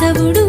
కేశవుడు